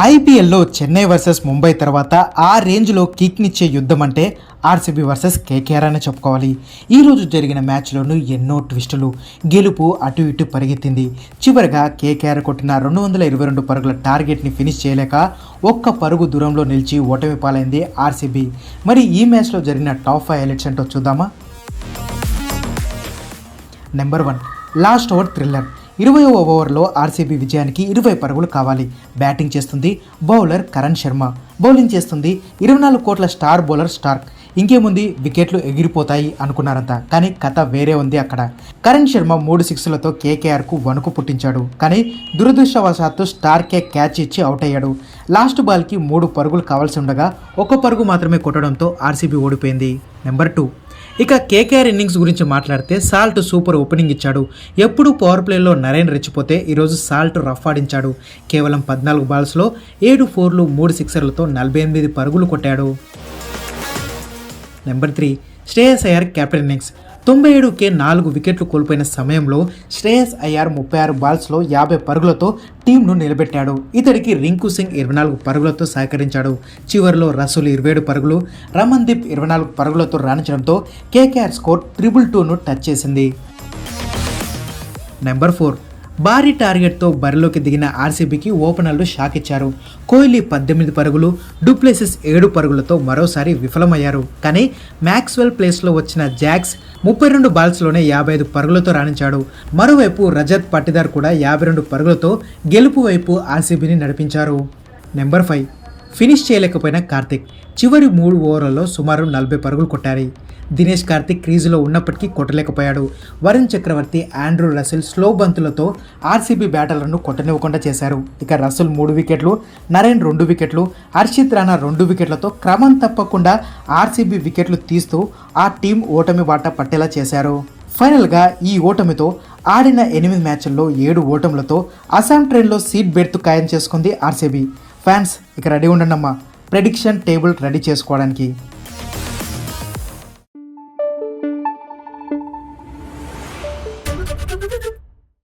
ఐపీఎల్లో చెన్నై వర్సెస్ ముంబై తర్వాత ఆ రేంజ్లో కిక్నిచ్చే యుద్ధం అంటే ఆర్సీబీ వర్సెస్ కేకేఆర్ అని చెప్పుకోవాలి. ఈరోజు జరిగిన మ్యాచ్లోనూ ఎన్నో ట్విస్టులు. గెలుపు అటు ఇటు పరిగెత్తింది. చివరిగా కేకేఆర్ కొట్టిన రెండు వందల ఇరవై రెండు పరుగుల టార్గెట్ని ఫినిష్ చేయలేక ఒక్క పరుగు దూరంలో నిలిచి ఓటమి పాలైంది ఆర్సీబీ. మరి ఈ మ్యాచ్లో జరిగిన టాప్ ఫైవ్ హైలైట్స్ ఏంటో చూద్దామా? Number one last over thriller. ఇరవై ఓవర్లో ఆర్సీబీ విజయానికి ఇరవై పరుగులు కావాలి. బ్యాటింగ్ చేస్తుంది బౌలర్ కరణ్ శర్మ. బౌలింగ్ చేస్తుంది ఇరవై నాలుగు కోట్ల స్టార్ బౌలర్ స్టార్క్. ఇంకేముంది వికెట్లు ఎగిరిపోతాయి అనుకున్నారంతా కానీ కథ వేరే ఉంది అక్కడ. కరణ్ శర్మ మూడు సిక్స్లతో కేకేఆర్కు వణుకు పుట్టించాడు. కానీ దురదృష్టవశాత్తు స్టార్కే క్యాచ్ ఇచ్చి అవుట్ అయ్యాడు. లాస్ట్ బాల్కి మూడు పరుగులు కావాల్సి ఉండగా ఒక్క పరుగు మాత్రమే కొట్టడంతో ఆర్సీబీ ఓడిపోయింది. Number two. ఇక కేకేఆర్ ఇన్నింగ్స్ గురించి మాట్లాడితే సాల్ట్ సూపర్ ఓపెనింగ్ ఇచ్చాడు. ఎప్పుడు పవర్ ప్లేలో నరేన్ రెచ్చిపోతే ఈరోజు సాల్ట్ రఫ్ ఆడించాడు. కేవలం పద్నాలుగు బాల్స్లో ఏడు ఫోర్లు మూడు సిక్సర్లతో నలభై ఎనిమిది పరుగులు కొట్టాడు. Number three Shreyas Iyer captain innings తొంభై ఏడుకే నాలుగు వికెట్లు కోల్పోయిన సమయంలో శ్రేయస్ అయ్యార్ ముప్పై ఆరు బాల్స్లో యాభై పరుగులతో టీంను నిలబెట్టాడు. ఇతడికి రింకు సింగ్ ఇరవై నాలుగు పరుగులతో సహకరించాడు. చివరిలో రసూల్ ఇరవై ఏడు పరుగులు రమన్దీప్ ఇరవై నాలుగు పరుగులతో రాణించడంతో కేకేఆర్ స్కోర్ ట్రిపుల్ టూను టచ్ చేసింది. నెంబర్ ఫోర్ భారీ టార్గెట్తో బరిలోకి దిగిన ఆర్సీబీకి ఓపెనర్లు షాక్ ఇచ్చారు. కోహ్లీ పద్దెనిమిది పరుగులు డూప్లేసెస్ ఏడు పరుగులతో మరోసారి విఫలమయ్యారు. కానీ మ్యాక్స్వెల్ ప్లేస్లో వచ్చిన జాక్స్ ముప్పై రెండు బాల్స్లోనే యాభై ఐదు పరుగులతో రాణించాడు. మరోవైపు రజత్ పట్టిదార్ కూడా యాభై రెండు పరుగులతో గెలుపు వైపు ఆర్సీబీని నడిపించారు. Number five. ఫినిష్ చేయలేకపోయిన కార్తిక్ చివరి మూడు ఓవర్లలో సుమారు నలభై పరుగులు కొట్టారు. దినేష్ కార్తిక్ క్రీజులో ఉన్నప్పటికీ కొట్టలేకపోయాడు. Varun Chakravarthy Andrew Russell slow బంతులతో RCB బ్యాటర్లను కొట్టనివ్వకుండా చేశారు. ఇక రసూల్ మూడు వికెట్లు నరేన్ రెండు వికెట్లు హర్షిత్ రాణా రెండు వికెట్లతో క్రమం తప్పకుండా ఆర్సీబీ వికెట్లు తీస్తూ ఆ టీం ఓటమి బాట పట్టేలా చేశారు. ఫైనల్గా ఈ ఓటమితో ఆడిన ఎనిమిది మ్యాచ్ల్లో ఏడు ఓటములతో అస్సాం ట్రైన్లో సీట్ బెర్త్ ఖాయం చేసుకుంది ఆర్సీబీ. ఫ్యాన్స్ ఇక రెడీ ఉండండమ్మా ప్రెడిక్షన్ టేబుల్ రెడీ చేసుకోవడానికి.